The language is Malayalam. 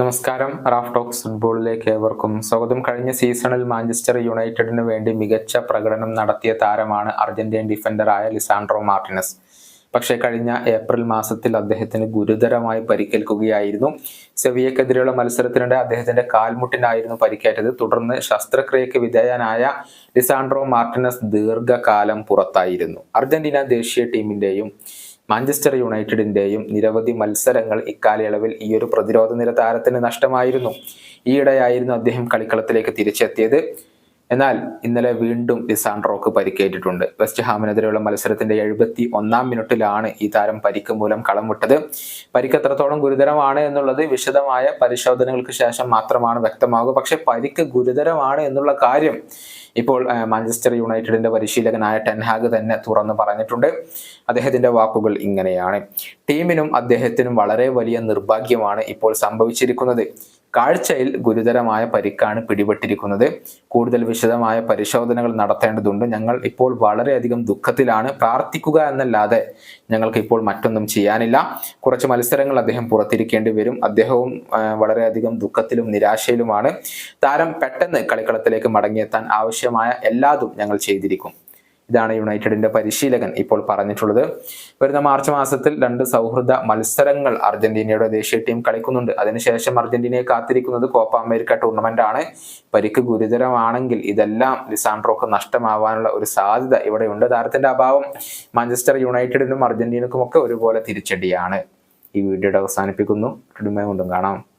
നമസ്കാരം. റാഫ് ടോക്സ് ഫുട്ബോളിലേക്ക് ഏവർക്കും സ്വാഗതം. കഴിഞ്ഞ സീസണിൽ മാഞ്ചസ്റ്റർ യുണൈറ്റഡിന് വേണ്ടി മികച്ച പ്രകടനം നടത്തിയ താരമാണ് അർജന്റീൻ ഡിഫൻഡറായ ലിസാൻഡ്രോ മാർട്ടിനസ്. പക്ഷേ കഴിഞ്ഞ ഏപ്രിൽ മാസത്തിൽ അദ്ദേഹത്തിന് ഗുരുതരമായി പരിക്കേൽക്കുകയായിരുന്നു. സെവിയക്കെതിരെയുള്ള മത്സരത്തിനിടെ അദ്ദേഹത്തിന്റെ കാൽമുട്ടിനായിരുന്നു പരിക്കേറ്റത്. തുടർന്ന് ശസ്ത്രക്രിയക്ക് വിധേയനായ ലിസാൻഡ്രോ മാർട്ടിനസ് ദീർഘകാലം പുറത്തായിരുന്നു. അർജന്റീന ദേശീയ ടീമിന്റെയും മാഞ്ചസ്റ്റർ യുണൈറ്റഡിന്റെയും നിരവധി മത്സരങ്ങൾ ഇക്കാലയളവിൽ ഈ ഒരു പ്രതിരോധ നിര താരത്തിന് നഷ്ടമായിരുന്നു. ഈയിടെയായിരുന്നു അദ്ദേഹം കളിക്കളത്തിലേക്ക് തിരിച്ചെത്തിയത്. എന്നാൽ ഇന്നലെ വീണ്ടും ഡിസാൻഡ്രോക്ക് പരിക്കേറ്റിട്ടുണ്ട്. വെസ്റ്റ് ഹാമിനെതിരെയുള്ള മത്സരത്തിന്റെ എഴുപത്തി ഒന്നാം മിനിറ്റിലാണ് ഈ താരം പരിക്ക് മൂലം കളം വിട്ടത്. പരിക്ക് എത്രത്തോളം ഗുരുതരമാണ് എന്നുള്ളത് വിശദമായ പരിശോധനകൾക്ക് ശേഷം മാത്രമാണ് വ്യക്തമാകുക. പക്ഷെ പരിക്ക് ഗുരുതരമാണ് എന്നുള്ള കാര്യം ഇപ്പോൾ മാഞ്ചസ്റ്റർ യുണൈറ്റഡിന്റെ പരിശീലകനായ ടെൻഹാഗ് തന്നെ തുറന്നു പറഞ്ഞിട്ടുണ്ട്. അദ്ദേഹത്തിന്റെ വാക്കുകൾ ഇങ്ങനെയാണ്. ടീമിനും അദ്ദേഹത്തിനും വളരെ വലിയ നിർഭാഗ്യമാണ് ഇപ്പോൾ സംഭവിച്ചിരിക്കുന്നത്. കാഴ്ചയിൽ ഗുരുതരമായ പരിക്കാണ് പിടിപെട്ടിരിക്കുന്നത്. കൂടുതൽ വിശദമായ പരിശോധനകൾ നടത്തേണ്ടതുണ്ട്. ഞങ്ങൾ ഇപ്പോൾ വളരെയധികം ദുഃഖത്തിലാണ്. പ്രാർത്ഥിക്കുക എന്നല്ലാതെ ഞങ്ങൾക്ക് ഇപ്പോൾ മറ്റൊന്നും ചെയ്യാനില്ല. കുറച്ച് മത്സരങ്ങൾ അദ്ദേഹം പുറത്തിരിക്കേണ്ടി വരും. അദ്ദേഹവും വളരെയധികം ദുഃഖത്തിലും നിരാശയിലുമാണ്. താരം പെട്ടെന്ന് കളിക്കളത്തിലേക്ക് മടങ്ങിയെത്താൻ ആവശ്യമായ എല്ലാതും ഞങ്ങൾ ചെയ്തിരിക്കും. ഇതാണ് യുണൈറ്റഡിന്റെ പരിശീലകൻ ഇപ്പോൾ പറഞ്ഞിട്ടുള്ളത്. വരുന്ന മാർച്ച് മാസത്തിൽ രണ്ട് സൗഹൃദ മത്സരങ്ങൾ അർജന്റീനയുടെ ദേശീയ ടീം കളിക്കുന്നുണ്ട്. അതിനുശേഷം അർജന്റീനയെ കാത്തിരിക്കുന്നത് കോപ്പ അമേരിക്ക ടൂർണമെന്റ് ആണ്. പരിക്ക് ഗുരുതരമാണെങ്കിൽ ഇതെല്ലാം ലിസാൻഡ്രോക്ക് നഷ്ടമാവാനുള്ള ഒരു സാധ്യത ഇവിടെയുണ്ട്. താരത്തിന്റെ അഭാവം മാഞ്ചസ്റ്റർ യുണൈറ്റഡിനും അർജന്റീനക്കും ഒക്കെ ഒരുപോലെ തിരിച്ചടിയാണ്. ഈ വീഡിയോയുടെ അവസാനിപ്പിക്കുന്നു. കൊണ്ടും കാണാം.